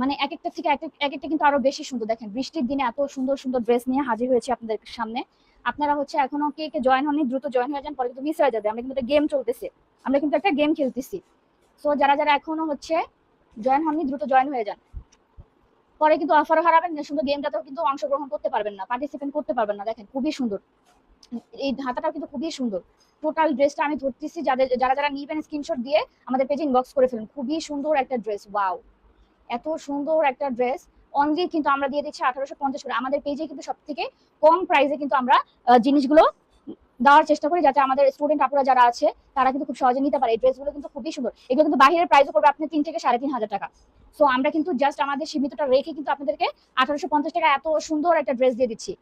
মানে এক একটা থেকে এক একটা কিন্তু আরও বেশি সুন্দর। দেখেন, বৃষ্টির দিনে এত সুন্দর সুন্দর ড্রেস নিয়ে হাজির হয়েছে আপনাদের সামনে। আপনারা হচ্ছে এখনও কে কে জয়েন হননি, দ্রুত জয়েন হয়ে যান, পরে কিন্তু মিস হয়ে যাবে। আমরা কিন্তু একটা গেম চলতেছে। আমরা কিন্তু একটা গেম খেলতেছি। সো যারা যারা এখনও হচ্ছে জয়েন হননি, দ্রুত জয়েন হয়ে যান। পরে কিন্তু অফার হারাবেন সুন্দর গেমটাতেও কিন্তু অংশগ্রহণ করতে পারবেন না পার্টিসিপেট করতে পারবেন না, দেখেন খুবই সুন্দর। এই হাতাটাও কিন্তু খুবই সুন্দর। টোটাল ড্রেসটা আমি ধরতেছি, যাদের, যারা যারা নিবেন স্ক্রিনশট দিয়ে আমাদের পেজে ইনবক্স করে ফেলুন। খুবই সুন্দর একটা ড্রেস ওয়াও এত সুন্দর একটা ড্রেস অনলি কিন্তু আমরা দিয়ে দিচ্ছি আঠারোশো পঞ্চাশ করে। আমাদের পেজে কিন্তু সব থেকে কম প্রাইসে কিন্তু আমরা জিনিসগুলো দেওয়ার চেষ্টা করি যাতে আমাদের স্টুডেন্ট আপুরা যারা আছে, তারা কিন্তু খুব সহজে নিতে পারে। এই ড্রেসগুলো কিন্তু খুবই সুন্দর। এগুলো কিন্তু বাইরের প্রাইসও করবে আপনি তিন থেকে সাড়ে তিন হাজার টাকা। সো আমরা কিন্তু জাস্ট আমাদের সীমিতটা রেখে কিন্তু আপনাদেরকে আঠারোশো পঞ্চাশ টাকা এত সুন্দর একটা ড্রেস দিয়ে দিচ্ছি।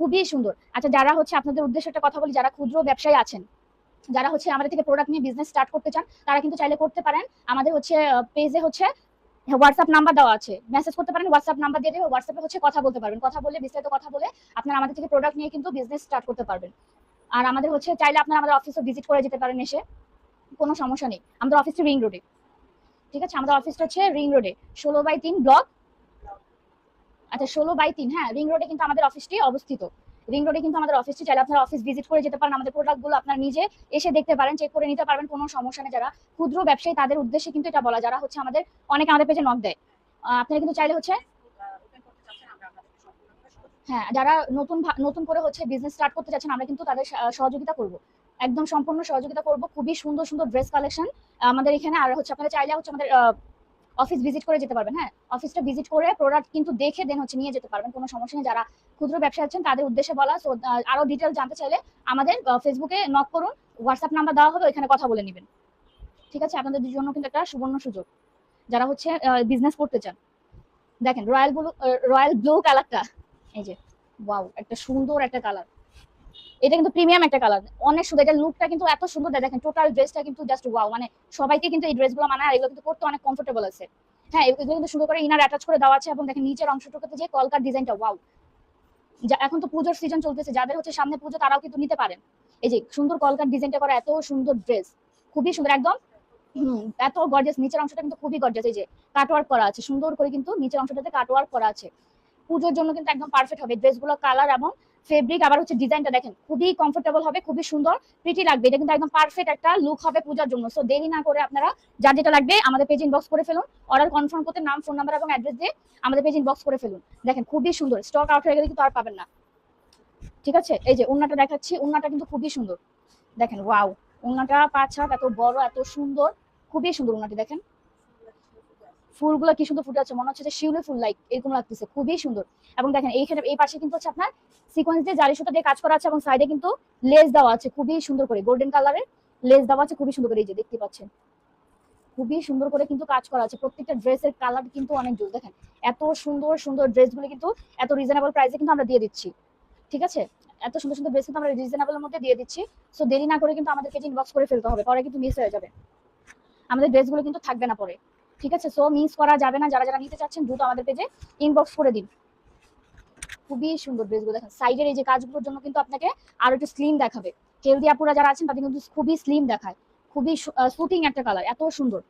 খুবই সুন্দর। আচ্ছা যারা হচ্ছে আপনাদের উদ্দেশ্যে একটা কথা বলি, যারা ক্ষুদ্র ব্যবসায়ী আছেন, যারা হচ্ছে আমাদের থেকে প্রোডাক্ট নিয়ে বিজনেস স্টার্ট করতে চান, তারা কিন্তু চাইলে করতে পারেন। আমাদের হচ্ছে পেজে হচ্ছে হোয়াটসঅ্যাপ নাম্বার দেওয়া আছে। মেসেজ করতে পারেন হোয়াটসঅ্যাপ নাম্বার দিয়ে হোয়াটসঅ্যাপে হচ্ছে কথা বলতে পারবেন। কথা বলে বিস্তারিত কথা বলে আপনারা আমাদের থেকে প্রোডাক্ট নিয়ে কিন্তু বিজনেস স্টার্ট করতে পারবেন। আর আমাদের হচ্ছে চাইলে আপনারা আমাদের অফিসে ভিজিট করে যেতে পারেন এসে। কোনো সমস্যা নেই। আমাদের অফিসটা রিং রোডে ঠিক আছে? আমাদের অফিসটা হচ্ছে রিং রোডে ষোলো বাই তিন ব্লক আচ্ছা ষোলো বাই তিন হ্যাঁ রিং রোডে কিন্তু আমাদের অফিসটি অবস্থিত। রিং রোডে কিন্তু আমাদের অফিসটি চাইলে আপনারা অফিস ভিজিট করে যেতে পারেন। আমাদের প্রোডাক্টগুলো আপনারা নিজে এসে দেখতে পারেন চেক করে নিতে পারবেন, কোনো সমস্যা নেই। যারা ক্ষুদ্র ব্যবসায়ী, তাদের উদ্দেশ্যে কিন্তু এটা বলা। যারা হচ্ছে আমাদের, অনেক আমাদের পেজে নক দেয়। আপনারা কিন্তু চাইলে হচ্ছে হ্যাঁ যারা নতুন নতুন করে হচ্ছে বিজনেস স্টার্ট করতে চাচ্ছেন আমরা কিন্তু তাদের সহযোগিতা করব। একদম সম্পূর্ণ সহযোগিতা করব। খুবই সুন্দর সুন্দর ড্রেস কালেকশন আমাদের এখানে আর হচ্ছে আপনারা চাইলে হচ্ছে আমাদের অফিস ভিজিট করে যেতে পারবেন হ্যাঁ? অফিসটা ভিজিট করে প্রোডাক্ট কিন্তু দেখে দেন হচ্ছে নিয়ে যেতে পারবেন, কোনো সমস্যা নেই। যারা ক্ষুদ্র ব্যবসা আছেন, তাদের উদ্দেশ্যে বলা সো আরও ডিটেল জানতে চাইলে আমাদের ফেসবুকে নক করুন হোয়াটসঅ্যাপ নাম্বার দেওয়া হবে, ওইখানে কথা বলে নেবেন। ঠিক আছে? আপনাদের জন্য কিন্তু একটা সুবর্ণ সুযোগ। যারা হচ্ছে বিজনেস করতে চান, দেখেন রয়্যাল ব্লু রয়্যাল ব্লু কালারটা এই যে ওয়াও একটা সুন্দর একটা কালার এটা কিন্তু প্রিমিয়াম একটা কালার অনেক সুন্দর, এটা লুকটা কিন্তু এত সুন্দর দেয় দেখেন টোটাল ড্রেসটা কিন্তু জাস্ট ওয়াও মানে সবাইকে কিন্তু এই ড্রেসগুলো মানায় আর এগুলো কিন্তু করতে অনেক কমফোর্টেবল আছে। হ্যাঁ এগুলো কিন্তু সুন্দর করে ইনার অ্যাটাচ করে দেওয়া আছে এবং দেখেন নিচের অংশটুকুতে যে কলকার ডিজাইনটা ওয়াও এখন তো পুজোর সিজন চলতেছে, যাদের হচ্ছে সামনে পুজো তারাও কিন্তু নিতে পারেন এই যে, সুন্দর কলকার ডিজাইনটা করা, এত সুন্দর ড্রেস খুবই সুন্দর, একদম এত গর্জিয়াস নিচের অংশটা কিন্তু খুবই গর্জিয়াস এই যে কাটওয়ার্ক করা আছে, সুন্দর করে কিন্তু নিচের অংশটাতে কাটওয়ার্ক করা আছে। পুজোর জন্য কিন্তু একদম পারফেক্ট হবে। ড্রেসগুলো কালার এবং ফেব্রিক আবার হচ্ছে ডিজাইনটা দেখেন, খুবই কমফোর্টেবল হবে, খুবই সুন্দর প্রিটি লাগবে। এটা কিন্তু একদম পারফেক্ট একটা লুক হবে পূজার জন্য। সো দেরি না করে আপনারা যার যেটা লাগবে আমাদের পেজ ইনবক্স করে ফেলুন। অর্ডার কনফার্ম করতে নাম ফোন নাম্বার এবং অ্যাড্রেস দিয়ে আমাদের পেজ ইনবক্স করে ফেলুন। দেখেন, খুবই সুন্দর। স্টক আউট হয়ে গেলে কিন্তু আর পাবেন না। ঠিক আছে? এই যে উন্নাটা দেখাচ্ছি, উন্নাটা কিন্তু খুবই সুন্দর। দেখেন ওয়াও উন্নাটা হাত, এত বড়, এত সুন্দর। খুবই সুন্দর উন্নাটি, দেখেন। ফুলগুলো কি সুন্দর ফুটে আছে? মনে হচ্ছে যে শিউলি ফুল লাইক এরকম লাগতেছে। খুবই সুন্দর। এবং দেখেন এইখানে এই পাশে কিন্তু হচ্ছে আপনার সিকোয়েন্স দিয়ে জারি সুতা দিয়ে কাজ করা আছে এবং সাইডে কিন্তু লেস দেওয়া আছে। খুবই সুন্দর করে গোল্ডেন কালারের লেস দেওয়া আছে, খুবই সুন্দর করে এই যে দেখতে পাচ্ছেন। খুবই সুন্দর করে কিন্তু কাজ করা আছে। প্রত্যেকটা ড্রেসের কালার কিন্তু অনেক জোর। দেখেন, এত সুন্দর সুন্দর ড্রেসগুলো কিন্তু এত রিজনেবল প্রাইসে কিন্তু আমরা দিয়ে দিচ্ছি। ঠিক আছে? এত সুন্দর সুন্দর ড্রেস কিন্তু আমরা রিজনেবলের মধ্যে দিয়ে দিচ্ছি। সো দেরি না করে কিন্তু আমাদেরকে ইনবক্স করে ফেলতে হবে। পরে কিন্তু মিস হয়ে যাবে। আমাদের ড্রেসগুলো কিন্তু থাকবে না পরে। ঠিক আছে? সো মিস করা যাবে না। যারা যারা নিতে চাচ্ছেন, দ্রুত আমাদের পেজে ইনবক্স করে দিন। খুবই সুন্দর ড্রেসগুলো দেখেন সাইডের এই যে কাজগুলোর জন্য কিন্তু আপনাকে আরও একটু স্লিম দেখাবে। হেলদি আপুরা যারা আছেন, তাদের কিন্তু খুবই স্লিম দেখায়। খুবই সুটিং একটা কালার এত সুন্দর।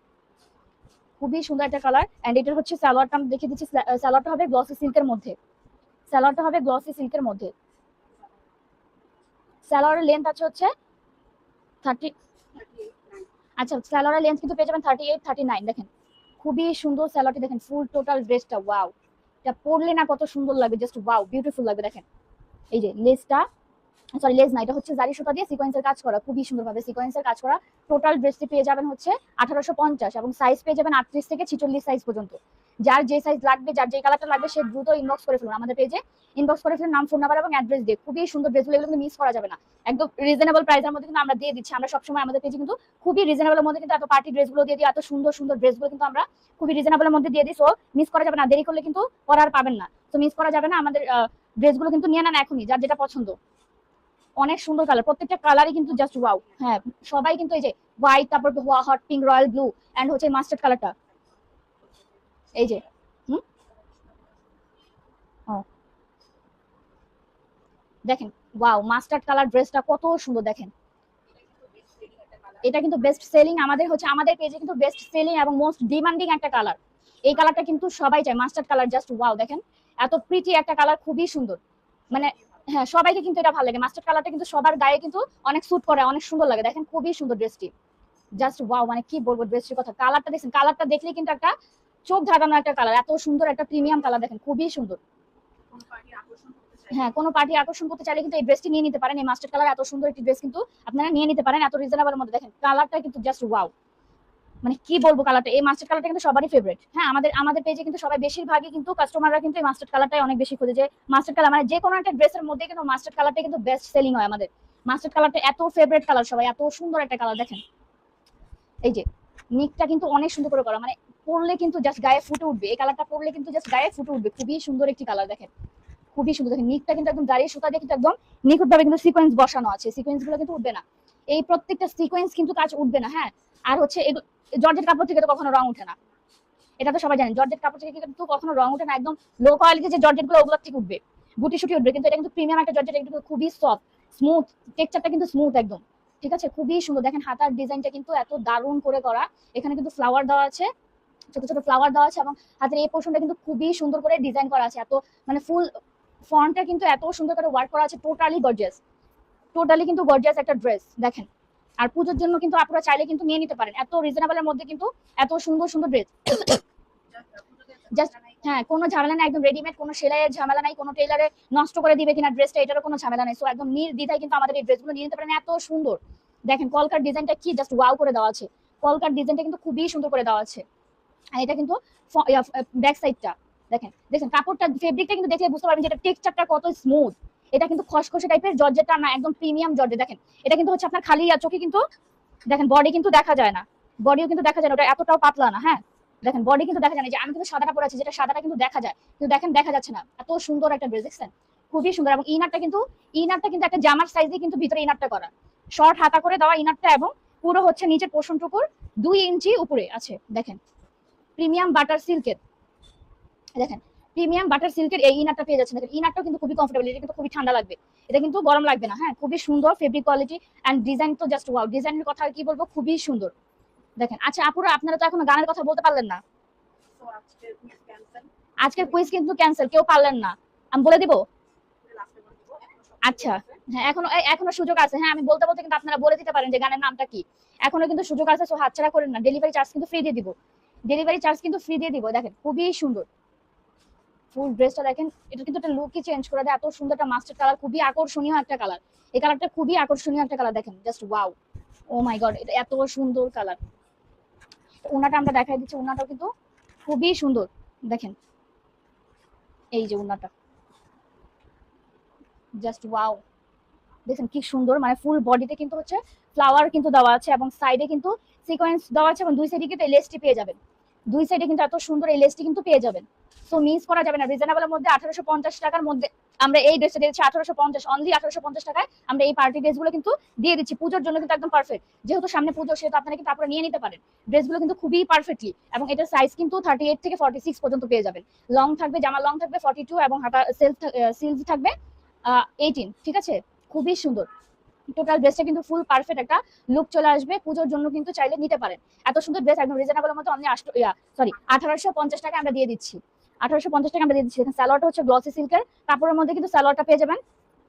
খুবই সুন্দর একটা কালার এন্ড এটার হচ্ছে স্যালোয়ারটা আমি দেখে দিচ্ছি। স্যালোয়ারটা হবে গ্লসি সিল্কের মধ্যে। স্যালোয়ারটা হবে গ্লসি সিল্কের মধ্যে। স্যালোয়ারের লেন্থ আছে হচ্ছে থার্টি আচ্ছা স্যালোয়ারের লেন্থ কিন্তু পেয়ে যাবেন থার্টি এইট থার্টি নাইন দেখেন খুবই সুন্দর স্যালোয়ারটি দেখেন ফুল টোটাল ড্রেসটা ওয়াও এটা পরলে না কত সুন্দর লাগবে জাস্ট ওয়াও বিউটিফুল লাগবে, দেখেন। এই যে লেসটা সরি লেস না, এটা হচ্ছে জারি সুতা দিয়ে সিকোয়েন্সের কাজ করা, খুবই সুন্দরভাবে সিকোয়েন্সের কাজ করা। টোটাল ড্রেসটি পেয়ে যাবেন হচ্ছে আঠারোশো পঞ্চাশ এবং সাইজ পেয়ে যাবেন আটত্রিশ থেকে ছিচল্লিশ সাইজ পর্যন্ত। যার যে সাইজ লাগবে, যার যে কালারটা লাগবে, সে দ্রুত ইনবক্স করে ফেলুন। আমাদের পেজে ইনবক্স করে ফেলুন, নাম ফোন নাম্বার এবং অ্যাড্রেস দিয়ে। খুবই সুন্দর ড্রেসগুলো এগুলো মিস করা যাবে না। একদম রিজনেবল প্রাইসের মধ্যে কিন্তু আমরা দিয়ে দিচ্ছি। আমরা সবসময় আমাদের পেজে কিন্তু খুবই রিজনেবলের মধ্যে কিন্তু এত পার্টি ড্রেসগুলো দিয়ে দিই, এত সুন্দর সুন্দর ড্রেসগুলো কিন্তু আমরা খুবই রিজনেবলের মধ্যে দিয়ে দিই। সো মিস করা যাবে না। দেরি করলে কিন্তু পরে আর পাবেন না। তো মিস করা যাবে না। আমাদের ড্রেসগুলো কিন্তু নিয়ে নেন এখনই, যার যেটা পছন্দ। অনেক সুন্দর কালার প্রত্যেকটা কালারই কিন্তু জাস্ট ওয়াও হ্যাঁ সবাই কিন্তু এই যে হোয়াইট তারপর হোয়া hot pink royal blue and হচ্ছে মাস্টার্ড কালারটা এই যে দেখেন ওয়াও মাস্টার্ড কালার ড্রেসটা কত সুন্দর, দেখেন। এটা কিন্তু বেস্ট সেলিং আমাদের হচ্ছে, আমাদের পেজে কিন্তু বেস্ট সেলিং এবং মোস্ট ডিমান্ডিং একটা কালার এই কালারটা কিন্তু সবাই চায় মাস্টার্ড কালার জাস্ট ওয়াও দেখেন। এত প্রিটি একটা কালার খুবই সুন্দর। মানে হ্যাঁ সবাইকে কিন্তু এটা ভালো লাগে। মাস্টার্ড কালারটা কিন্তু সবার গায়ে কিন্তু অনেক স্যুট করে, অনেক সুন্দর লাগে। দেখেন, খুবই সুন্দর ড্রেসটি জাস্ট ওয়াও মানে কি বলব ড্রেসটির কথা? কালারটা দেখছেন কালারটা দেখলে কিন্তু একটা চোখ ধাঁধানো একটা কালার এত সুন্দর একটা প্রিমিয়াম কালার দেখেন খুবই সুন্দর। হ্যাঁ কোনো পার্টি আকর্ষণ করতে চাইলে কিন্তু এই ড্রেসটি নিয়ে নিতে পারেন। এই মাস্টার কালার এত সুন্দর একটি ড্রেস কিন্তু আপনারা নিয়ে নিতে পারেন এত রিজনেবল মধ্যে। দেখেন কালারটা কিন্তু জাস্ট ওয়াও মানে কি বলব কালারটা এই মাস্টার কালারটা কিন্তু সবারই ফেভারিট হ্যাঁ আমাদের আমাদের পেজে কিন্তু সবাই বেশিরভাগই কিন্তু কাস্টমাররা কিন্তু এই মাস্টার কালারটাই অনেক বেশি খোঁজে। যে মাস্টার কালার মানে যে কোনো একটা ড্রেসের মধ্যে কিন্তু মাস্টার কালারটা কিন্তু বেস্ট সেলিং হয় আমাদের। মাস্টার কালারটা এত ফেভারিট কালার সবাই এত সুন্দর একটা কালার দেখেন। এই যে নিকটা কিন্তু অনেক সুন্দর করে করা। মানে পরলে কিন্তু জাস্ট গায়ে ফুটে উঠবে। এই কালারটা পরলে কিন্তু জাস্ট গায়ে ফুটে উঠবে। খুবই সুন্দর একটি কালার দেখেন। খুবই সুন্দর দেখেন। নিকটা কিন্তু একদম দাঁড়িয়ে সুতা দিয়ে কিন্তু একদম নিখুঁত ভাবে কিন্তু সিকোয়েন্স বসানো আছে। সিকোয়েন্সগুলো কিন্তু উঠবে না। এই প্রত্যেকটা সিকোয়েন্স কিন্তু কাজ উঠবে না হ্যাঁ? আর হচ্ছে জর্জেট কাপড় থেকে তো কখনো রং ওঠে না। এটা তো সবাই জানেন জর্জেট কাপড় থেকে কিন্তু কখনো রং উঠে না। একদম লো কোয়ালিটি যে জর্জেটগুলো ওগুলো থেকে উঠবে। গুটি সুটি উঠবে, কিন্তু এটা কিন্তু প্রিমিয়াম একটা জর্জেট। এটা খুবই সফট স্মুথ টেক্সচারটা কিন্তু স্মুথ একদম। ঠিক আছে? খুবই সুন্দর। দেখেন, হাতার ডিজাইনটা কিন্তু এত দারুণ করে করা। এখানে কিন্তু ফ্লাওয়ার দেওয়া আছে। ছোট ছোট ফ্লাওয়ার দেওয়া আছে এবং হাতের এই পোর্শনটা কিন্তু খুবই সুন্দর করে ডিজাইন করা আছে। এত মানে ফুল ফন্টটা কিন্তু এত সুন্দর করে ওয়ার্ক করা আছে টোটালি গর্জিয়াস টোটালি কিন্তু গর্জিয়াস একটা ড্রেস দেখেন। আর পুজোর জন্য কিন্তু আপনারা চাইলে কিন্তু নিয়ে নিতে পারেন। এত রিজনেবলের মধ্যে কিন্তু এত সুন্দর সুন্দর ড্রেস Just- হ্যাঁ কোনো ঝামেলা নাই, একদম রেডিমেড কোনো সেলাইয়ের ঝামেলা নাই, কোনো টেলারে নষ্ট করে দিবে কিনা ড্রেসটা এটারও কোনো ঝামেলা নাই। সো একদম নির্দ্বিধায় কিন্তু আমাদের এই ড্রেসগুলো নিয়ে নিতে পারেন। এত সুন্দর। দেখেন, কলকার ডিজাইনটা কি? জাস্ট ওয়াও করে দেওয়া আছে। কলকার ডিজাইনটা কিন্তু খুবই সুন্দর করে দেওয়া আছে। আর এটা কিন্তু ব্যাক সাইডটা দেখেন দেখেন, কাপড়টা ফেব্রিকটা কিন্তু দেখলে বুঝতে পারবেন যে এটা টেক্সচারটা কত স্মুথ এটা কিন্তু খসখসে টাইপের জর্জেটটা না, একদম প্রিমিয়াম জর্জে দেখেন, এটা কিন্তু হচ্ছে আপনার খালি চোখে কিন্তু, দেখেন বডি কিন্তু দেখা যায় না। বডিও কিন্তু দেখা যায় না, ওটা এতটাও পাতলা না হ্যাঁ? দেখেন বডি কিন্তু দেখা যায় না যে আমি কিন্তু সাদাটা পরে আছি, যেটা সাদাটা কিন্তু দেখা যায়, কিন্তু দেখেন, দেখা যাচ্ছে না। এত সুন্দর একটা ড্রেস দেখছেন? খুবই সুন্দর, এবং ইনারটা কিন্তু ইনারটা কিন্তু একটা জামার সাইজ কিন্তু ভিতরে ইনারটা করা। শর্ট হাতা করে দেওয়া ইনারটা এবং পুরো হচ্ছে নিচের পোষণটুকুর দুই ইঞ্চি উপরে আছে, দেখেন। প্রিমিয়াম বাটার সিল্কের। দেখেন, প্রিমিয়াম বাটার সিল্কের এই ইনারটা পেয়ে যাচ্ছেন। দেখেন, ইনারটাও কিন্তু খুবই কমফোর্টেবল এটা কিন্তু খুবই ঠান্ডা লাগবে। এটা কিন্তু গরম লাগবে না হ্যাঁ? খুবই সুন্দর ফেব্রিক কোয়ালিটি অ্যান্ড ডিজাইন তো জাস্ট ওয়াও ডিজাইনের কথা কি বলব, খুবই সুন্দর। দেখেন আচ্ছা আপুরা, আপনারা তো এখনও গানের কথা বলতে পারলেন না। আজকের কুইজ কিন্তু ক্যান্সেল কেউ পারলেন না। আমি বলে দিব? আচ্ছা। হ্যাঁ এখনও এখনও সুযোগ আছে। হ্যাঁ আমি বলতে বলতে কিন্তু আপনারা বলে দিতে পারেন যে গানের নামটা কি। এখনও কিন্তু সুযোগ আছে সো হাতছাড়া করেন না। ডেলিভারি চার্জ কিন্তু ফ্রি দিয়ে দিব। ডেলিভারি চার্জ কিন্তু ফ্রি দিয়ে দিব, দেখেন, খুবই সুন্দর। ফুল ড্রেসটা দেখেন, এটা কিন্তু একটা লুকই চেঞ্জ করে দেয়, এত সুন্দর একটা মাস্টার কালার খুবই আকর্ষণীয় একটা কালার এই কালারটা খুবই আকর্ষণীয় একটা কালার দেখেন just wow oh my god এটা এত সুন্দর কালার উনাটা আমরা দেখাই দিচ্ছি উনাটাও কিন্তু খুবই সুন্দর, দেখেন। এই যে উনাটা জাস্ট ওয়াও দেখেন কি সুন্দর মানে ফুল বডিতে কিন্তু হচ্ছে ফ্লাওয়ার কিন্তু দেওয়া আছে এবং সাইডে কিন্তু সিকোয়েন্স দেওয়া আছে এবং দুই সাইডে কিন্তু লেসটি পেয়ে যাবেন। দুই সাইডে কিন্তু এত সুন্দর এই লেসটি কিন্তু পেয়ে যাবেন। সো মিস করা যাবে না। রিজনেবলের মধ্যে আঠারোশো পঞ্চাশ টাকার মধ্যে আমরা এই ড্রেসটা দিয়েছি আঠারোশো পঞ্চাশ অনলি আঠারোশো পঞ্চাশ টাকায় আমরা এই পার্টি ড্রেসগুলো কিন্তু দিয়ে দিচ্ছি। পুজোর জন্য কিন্তু একদম পারফেক্ট যেহেতু সামনে পুজো, সেহেতু আপনারা কিন্তু আপনারা নিয়ে নিতে পারেন। ড্রেসগুলো কিন্তু খুবই পারফেক্টলি এবং এটার সাইজ কিন্তু থার্টি এইট থেকে ফর্টি সিক্স পর্যন্ত পেয়ে যাবেন। লং থাকবে, জামা লং থাকবে ফর্টি টু এবং হাতা সেলফ সিলস থাকবে এইটিন ঠিক আছে? খুবই সুন্দর। টোটাল ড্রেসটা কিন্তু ফুল পারফেক্ট একটা লুক চলে আসবে। পুজোর জন্য কিন্তু চাইলে নিতে পারেন। এত সুন্দর ড্রেস একদম রিজনেবল মতো আপনি সরি আঠারোশো পঞ্চাশ টাকা আমরা দিয়ে দিচ্ছি। আঠারোশো পঞ্চাশ টাকা আমরা দিয়ে দিচ্ছি। স্যালোয়ারটা হচ্ছে গ্লসি সিল্কের কাপড়ের মধ্যে কিন্তু স্যালোয়ারটা পেয়ে যাবেন।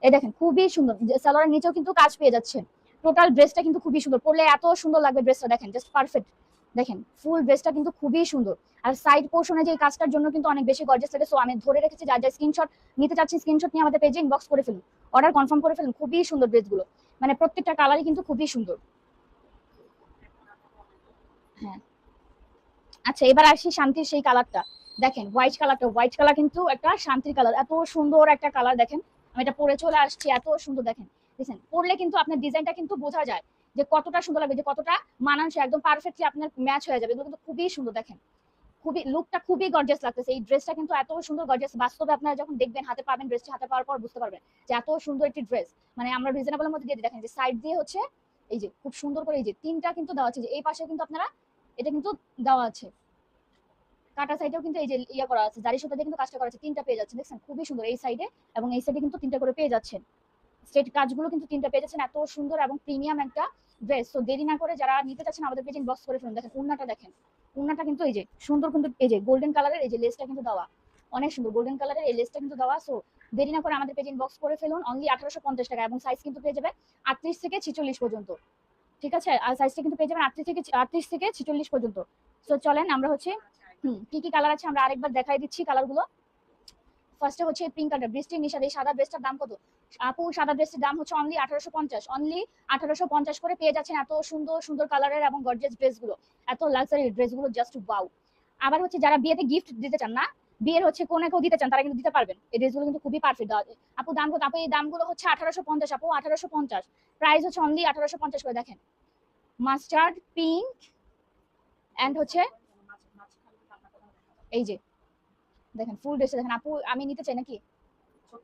এই দেখেন, খুবই সুন্দর। স্যালোয়ারের নিচেও কিন্তু কাজ পেয়ে যাচ্ছে। টোটাল ড্রেসটা কিন্তু খুবই সুন্দর। পরলে এত সুন্দর লাগবে ড্রেসটা দেখেন জাস্ট পারফেক্ট দেখেন ফুল ড্রেসটা কিন্তু খুবই সুন্দর। আর সাইড পোর্শনে যে কাজটার জন্য কিন্তু অনেক বেশি গর্জিয়াস লাগে। সো আমি ধরে রেখেছি যার যা স্ক্রিনশট নিতে চাচ্ছি স্ক্রিনশট নিয়ে আমাদের পেজে ইনবক্স করে ফেলুন। অর্ডার কনফার্ম করে ফেলুন, খুবই সুন্দর ড্রেসগুলো মানে প্রত্যেকটা কালারই কিন্তু খুবই সুন্দর। হ্যাঁ। আচ্ছা এবার আসি শান্তির সেই কালারটা দেখেন হোয়াইট কালারটা হোয়াইট কালার কিন্তু একটা শান্তির কালার এত সুন্দর একটা কালার দেখেন। আমি এটা পরে চলে আসছি, এত সুন্দর, দেখেন। দেখেন, পরলে কিন্তু আপনার ডিজাইনটা কিন্তু বোঝা যায়। যে কতটা সুন্দর লাগবে, যে কতটা মানানসই, একদম পারফেক্টলি আপনার ম্যাচ হয়ে যাবে। এগুলো কিন্তু খুবই সুন্দর, দেখেন। খুবই লুকটা খুবই গর্জিয়াস লাগতেছে। এই ড্রেসটা কিন্তু এত সুন্দর গর্জিয়াস বাস্তবে আপনারা যখন দেখবেন, হাতে পাবেন ড্রেসটা হাতে পাওয়ার পর বুঝতে পারবেন যে এত সুন্দর একটি ড্রেস মানে আমরা রিজনেবলের মধ্যে দিয়ে দেখেন যে সাইড দিয়ে হচ্ছে, এই যে খুব সুন্দর করে এই যে তিনটা কিন্তু দেওয়া আছে। যে এই পাশে কিন্তু আপনারা, এটা কিন্তু দেওয়া আছে। কাটা সাইডেও কিন্তু এই যে ইয়ে করা আছে। জারি দিয়ে কিন্তু কাজটা করা আছে। তিনটা পেয়ে যাচ্ছেন, দেখছেন? খুবই সুন্দর এই সাইডে এবং এই সাইডে কিন্তু তিনটা করে পেয়ে যাচ্ছেন। স্ট্রেট কাজগুলো কিন্তু তিনটা পেয়ে যাচ্ছেন। এত সুন্দর এবং প্রিমিয়াম একটা ড্রেস তো দেরি না করে যারা নিতে চাচ্ছেন, আমাদের পেজে বক্স করে ফেলুন। দেখেন, উন্নাটা দেখেন। উন্নাটা কিন্তু এই যে, সুন্দর কিন্তু এই যে গোল্ডেন কালারের এই যে লেসটা কিন্তু দেওয়া। অনেক সুন্দর গোল্ডেন কালারের এই লেসটা কিন্তু দেওয়া। সো দেরি না করে আমাদের পেজে বক্স করে ফেলুন। অনলি আঠারোশো পঞ্চাশ টাকা এবং সাইজ কিন্তু পেয়ে যাবে আটত্রিশ থেকে ছিচল্লিশ পর্যন্ত। ঠিক আছে? আর সাইজটা কিন্তু পেয়ে যাবেন আটত্রিশ থেকে আটত্রিশ থেকে ছিচল্লিশ পর্যন্ত। সো চলেন, আমরা হচ্ছে, হুম, কি কি কালার আছে আমরা আরেকবার দেখাই দিচ্ছি কালারগুলো ফার্স্টে হচ্ছে পিঙ্ক কালার বৃষ্টির নিশাদ এই সাদা ড্রেসটার দাম কত আপু সাদা ড্রেসের দাম হচ্ছে অনলি আঠারোশো পঞ্চাশ অনলি আঠারোশো পঞ্চাশ করে পেয়ে যাচ্ছেন এত সুন্দর সুন্দর কালারের এবং গর্জিয়াস ড্রেসগুলো এত লাক্সারি ড্রেসগুলো জাস্ট বাউ আবার হচ্ছে যারা বিয়েতে গিফট দিতে চান না বিয়ের হচ্ছে কোনেকেও দিতে চান তারা কিন্তু দিতে পারবেন এই ড্রেসগুলো কিন্তু খুবই পারফেক্ট আপু দাম কত আপু এই দামগুলো হচ্ছে আঠারোশো পঞ্চাশ আপু আঠারোশো পঞ্চাশ প্রাইস হচ্ছে অনলি আঠারোশো পঞ্চাশ করে দেখেন মাস্টার্ড পিঙ্ক অ্যান্ড হচ্ছে এই যে দেখেন ফুল ড্রেসে দেখেন আপু আমি নিতে চাই নাকি?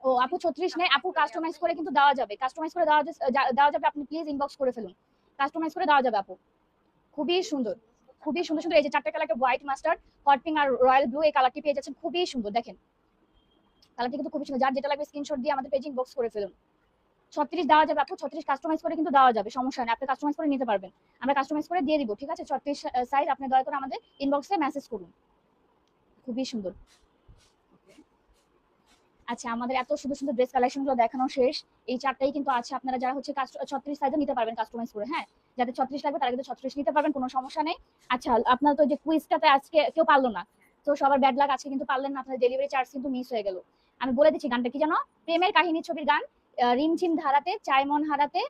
ও আপু ছত্রিশ নেই আপু কাস্টমাইজ করে কিন্তু দেওয়া যাবে কাস্টমাইজ করে দেওয়া দেওয়া যাবে আপনি প্লিজ ইনবক্স করে ফেলুন। কাস্টমাইজ করে দেওয়া যাবে আপু। খুবই সুন্দর খুবই সুন্দর সুন্দর এই যে চারটে কালারটা হোয়াইট মাস্টার্ড হট পিঙ্ক আর রয়্যাল ব্লু এই কালারটি পেয়ে যাচ্ছেন খুবই সুন্দর দেখেন। কালারটি কিন্তু খুবই সুন্দর যার যেটা লাগবে স্ক্রিনশট দিয়ে আমাদের পেজ ইনবক্স করে ফেলুন। ছত্রিশ দেওয়া যাবে আপু ছত্রিশ কাস্টমাইজ করে কিন্তু দেওয়া যাবে সমস্যা নেই আপনি কাস্টমাইজ করে নিতে পারবেন। আমরা কাস্টমাইজ করে দিয়ে দিব ঠিক আছে? ছত্রিশ সাইজ আপনি দয়া করে আমাদের ইনবক্সে মেসেজ করুন। খুবই সুন্দর। আচ্ছা আমাদের এত সুন্দর সুন্দর ড্রেস কালেকশনগুলো দেখানো শেষ। এই চারটাই কিন্তু আছে, আপনারা যারা হচ্ছে ছত্রিশ সাইজে নিতে পারবেন কাস্টমাইজ করে হ্যাঁ? যাদের ছত্রিশ লাগবে তারা কিন্তু ছত্রিশ নিতে পারবেন, কোনো সমস্যা নেই। আচ্ছা আপনার তো যে কুইজটাতে আজকে কেউ পারল না। তো সবার ব্যাড লাগ আজকে কিন্তু পারলেন না, আপনাদের ডেলিভারি চার্জ কিন্তু মিস হয়ে গেল। আমি বলে দিচ্ছি গানটা কি জানো? প্রেমের কাহিনী ছবির গান রিমঝিম ধারাতে চাই মন হারাতে,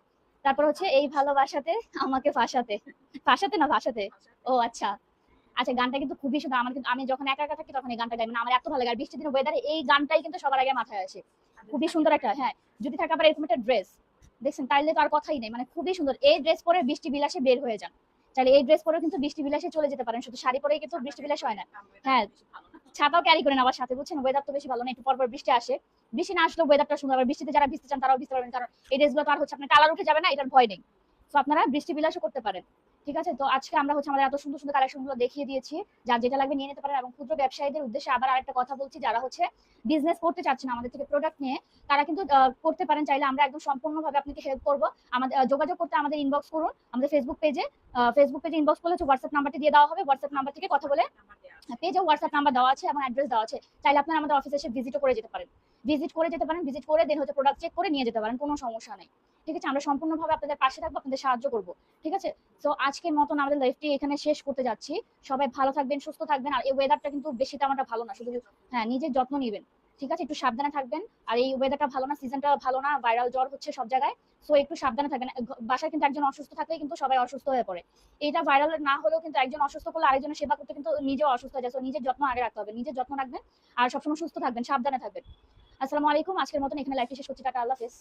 তারপর হচ্ছে এই ভালোবাসাতে, আমাকে ফাঁসাতে। ফাঁসাতে না ভাষাতে ও আচ্ছা। আচ্ছা গানটা কিন্তু খুবই সুন্দর। আমার কিন্তু আমি যখন একা একা থাকি তখন এই গানটা গাই। মানে আমার এত ভালো লাগে। আর বৃষ্টির দিন ওয়েদারে এই গানটাই কিন্তু সবার আগে মাথায় আসে। খুবই সুন্দর একটা হ্যাঁ যদি থাকে আবার এরকম একটা ড্রেস দেখছেন তাইলে তো আর কথাই নেই। মানে খুবই সুন্দর। এই ড্রেস পরে বৃষ্টি বিলাসে বের হয়ে যান। তাহলে এই ড্রেস পরে কিন্তু বৃষ্টি বিলাসে চলে যেতে পারেন। শুধু শাড়ি পরেই কিন্তু বৃষ্টি বিলাস হয় না। হ্যাঁ। ছাতাও ক্যারি করেন আবার সাথে। বুঝছেন? ওয়েদার তো বেশি ভালো না। একটু পর পর বৃষ্টি আসে। বৃষ্টি না আসলেও ওয়েদারটা সুন্দর। আবার বৃষ্টিতে যারা ভিজতে চান তারাও ভিজতে পারবেন। কারণ এই ড্রেসগুলো তো আর হচ্ছে আপনার কালার উঠে যাবে না এটার ভয় নেই। তো আপনারা বৃষ্টি বিলাসও করতে পারেন। ঠিক আছে? তো আজকে আমরা হচ্ছে আমাদের এত সুন্দর সুন্দর কালেকশনগুলো দেখিয়ে দিয়েছি। যার যেটা লাগবে নিয়ে নিতে পারেন এবং ক্ষুদ্র ব্যবসায়ীদের উদ্দেশ্যে আবার আরেকটা কথা বলছি, যারা হচ্ছে বিজনেস করতে চাচ্ছেন আমাদের থেকে প্রোডাক্ট নিয়ে, তারা কিন্তু করতে পারেন। চাইলে আমরা একদম সম্পূর্ণ ভাবে আপনাকে হেল্প করব। আমাদের যোগাযোগ করতে আমাদের ইনবক্স করুন। আমাদের ফেসবুক পেজে ফেসবুক পেজে ইনবক্স করলে হোয়াটসঅ্যাপ নাম্বারটি দিয়ে দেওয়া হবে। হোয়াটসঅ্যাপ নাম্বার থেকে কথা বলে পেজে হোয়াটসঅ্যাপ নাম্বার দেওয়া আছে এবং অ্যাড্রেস দেওয়া আছে। চাইলে আপনারা আমাদের অফিসে এসে ভিজিটও করে যেতে পারেন। ভিজিট করে যেতে পারেন ভিজিট করে দেন হচ্ছে প্রোডাক্ট চেক করে নিয়ে যেতে পারেন, কোনো সমস্যা নেই। ঠিক আছে? আমরা সম্পূর্ণভাবে আপনাদের পাশে থাকব, আপনাদের সাহায্য করব। ঠিক আছে? তো আজকের মতন আমাদের লাইফটি এখানে শেষ করতে যাচ্ছি। সবাই ভালো থাকবেন, সুস্থ থাকবেন। আর এই ওয়েদারটা কিন্তু বেশি তেমনটা ভালো না। শুধু হ্যাঁ নিজের যত্ন নেবেন। ঠিক আছে? একটু সাবধানে থাকবেন। আর এই ওয়েদারটা ভালো না সিজনটা ভালো না ভাইরাল জ্বর হচ্ছে সব জায়গায়। সো একটু সাবধানে থাকবেন। বাসায় কিন্তু একজন অসুস্থ থাকলে কিন্তু সবাই অসুস্থ হয়ে পড়ে। এটা ভাইরাল না হলেও কিন্তু একজন অসুস্থ করলে আরেকজনের সেবা করতে কিন্তু নিজেও অসুস্থ হয়ে যায়। নিজের যত্ন আগে রাখতে হবে। নিজের যত্ন রাখবেন। আর সবসময় সুস্থ থাকবেন, সাবধানে থাকবেন। আসসালামু আলাইকুম। আজকের মতন এখানে লাইফ শেষ করছি। টাটা, আল্লাহ হাফেজ।